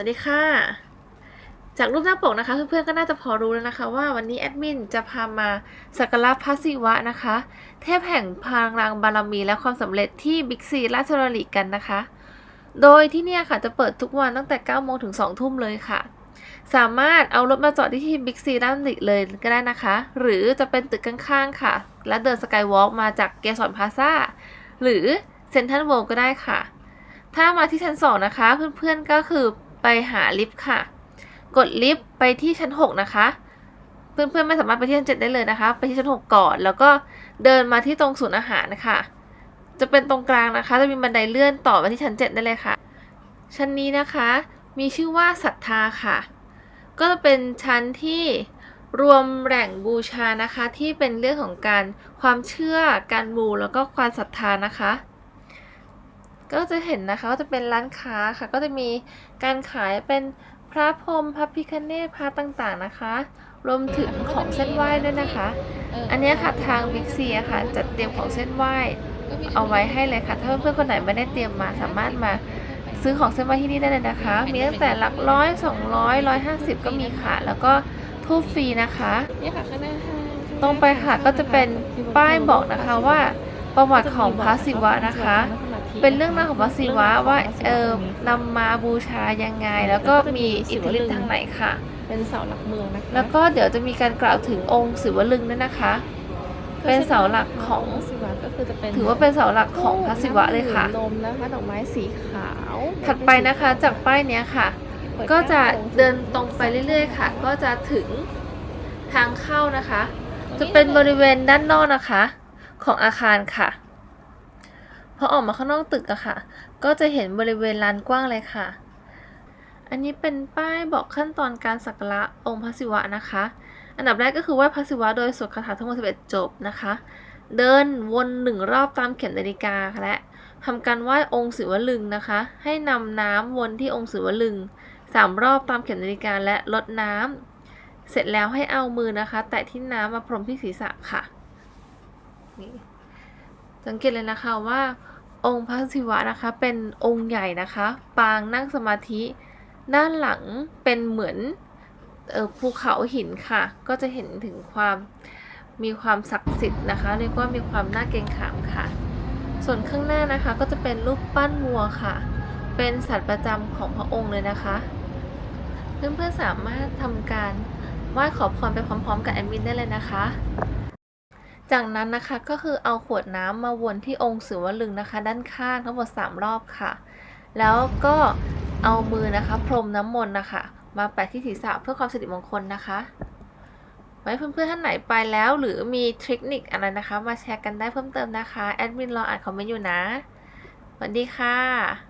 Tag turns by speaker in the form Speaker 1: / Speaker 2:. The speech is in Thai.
Speaker 1: วัสดีค่ะ จากรูปหน้าปกนะคะเพื่อนๆก็น่าจะพอรู้แล้วนะคะ ว่าวันนี้แอดมินจะพามาสักการะพระศิวะนะคะ เทพแห่งพลังบารมีและความสำเร็จที่บิ๊กซีราชดำริกันนะคะ โดยที่เนี่ยค่ะจะเปิดทุกวันตั้งแต่9โมงถึง2ทุ่มเลยค่ะ สามารถเอารถมาจอดที่ที่บิ๊กซีราชดำริเลยก็ได้นะคะ หรือจะเป็นตึกข้างๆค่ะ และเดินสกายวอล์กมาจากเกสรพาซาหรือเซ็นทรัลเวิลด์ก็ได้ค่ะ ถ้ามาที่ชั้น2นะคะ เพื่อนๆก็คือ ไปหาลิฟต์ค่ะ กดลิฟต์ไปที่ชั้น 6 นะคะ เพื่อนๆไม่สามารถไปที่ชั้น 7 ได้เลยนะคะ ไปที่ชั้น 6 ก่อน แล้วก็เดินมาที่ตรงศูนย์อาหารนะคะ จะเป็นตรงกลางนะคะ จะมีบันไดเลื่อนต่อมาที่ชั้น 7 ได้เลยค่ะ ชั้นนี้นะคะ มีชื่อว่าศรัทธาค่ะ ก็จะเป็นชั้นที่รวมแหล่งบูชานะคะที่เป็นเรื่องของการความเชื่อการมูแล้วก็ความศรัทธานะคะ ก็จะเห็นนะคะว่าจะเป็นร้านค้าค่ะ ก็จะมีการขายเป็นพระพรหมพระพิคเนตพระต่างๆนะคะ รวมถึงของเส้นไหว้ด้วยนะคะ อันเนี้ยค่ะทางบิ๊กซีอะค่ะ จัดเตรียมของเส้นไหว้ เอาไว้ให้เลยค่ะ ถ้าเพื่อนๆคนไหนไม่ได้เตรียมมาสามารถมาซื้อของเส้นไหว้ที่นี่ได้เลยนะคะ มีตั้งแต่หลักร้อยสองร้อยร้อยห้าสิบก็มีค่ะ แล้วก็ทูบฟรีนะคะ
Speaker 2: นี่ค่ะข้างหน้าห้าง
Speaker 1: ตรงไปค่ะก็จะเป็นป้ายบอกนะคะว่า ประวัติของพระศิวะนะคะ เป็นเรื่องราวของพระศิวะว่าเออนำมาบูชายังไง แล้วก็มีอิทธิฤทธิ์ทางไหนค่ะ
Speaker 2: เป็นเสาหลักเมืองนะคะ
Speaker 1: แล้วก็เดี๋ยวจะมีการกล่าวถึงองค์ศิวลึงด้วยนะคะ เป็นเสาหลักของ
Speaker 2: พระศิวะก็คือจะเป็น
Speaker 1: ถือว่าเป็นเสาหลักของพระศิวะเลยค่ะ
Speaker 2: นมนะคะดอกไม้สีขาว
Speaker 1: ถัดไปนะคะจากป้ายเนี้ยค่ะ ก็จะเดินตรงไปเรื่อย ๆ ค่ะ ก็จะถึงทางเข้านะคะ จะเป็นบริเวณด้านนอกนะคะ ของอาคารค่ะ พอออกมาข้างนอกตึกอะค่ะ ก็จะเห็นบริเวณลานกว้างเลยค่ะ อันนี้เป็นป้ายบอกขั้นตอนการสักการะองค์พระศิวะนะคะ อันดับแรกก็คือไหว้พระศิวะโดยสวดคาถาทั้งหมด11 จบนะคะ เดินวนหนึ่งรอบตามเข็มนาฬิกาและทำการไหว้องค์ศิวลึงนะคะ ให้นำน้ำวนที่องค์ศิวลึงสามรอบตามเข็มนาฬิกาและลดน้ำเสร็จแล้วให้เอามือนะคะ แตะที่น้ำมาพรมที่ศีรษะค่ะ นี่สังเกตเลยนะคะว่าองค์พระศิวะนะคะ เป็นองค์ใหญ่นะคะ ปางนั่งสมาธิ ด้านหลังเป็นเหมือนออภูเขาหินค่ะ ก็จะเห็นถึงความมีความศักดิ์สิทธิ์นะคะเรียกว่ามีความน่าเกรงขามค่ะ ส่วนข้างหน้านะคะก็จะเป็นรูปปั้นวัวค่ะ เป็นสัตว์ประจำของพระองค์เลยนะคะ เพื่อนๆสามารถทำการไหว้ขอพรไปพร้อม ๆ กับแอดมินได้เลยนะคะ จากนั้นนะคะก็คือเอาขวดน้ำมาวนที่องค์ศิวลึงนะคะ ด้านข้างทั้งหมด 3 รอบค่ะ แล้วก็เอามือนะคะ พรมน้ำมนต์นะคะ มาแปะที่ศีรษะเพื่อความสิริมงคลนะคะไว้เพื่อนๆท่านไหนไปแล้วหรือมีเทคนิคอะไรนะคะ มาแชร์กันได้เพิ่มเติมนะคะ แอดมินรออ่านคอมเมนต์อยู่นะสวัสดีค่ะ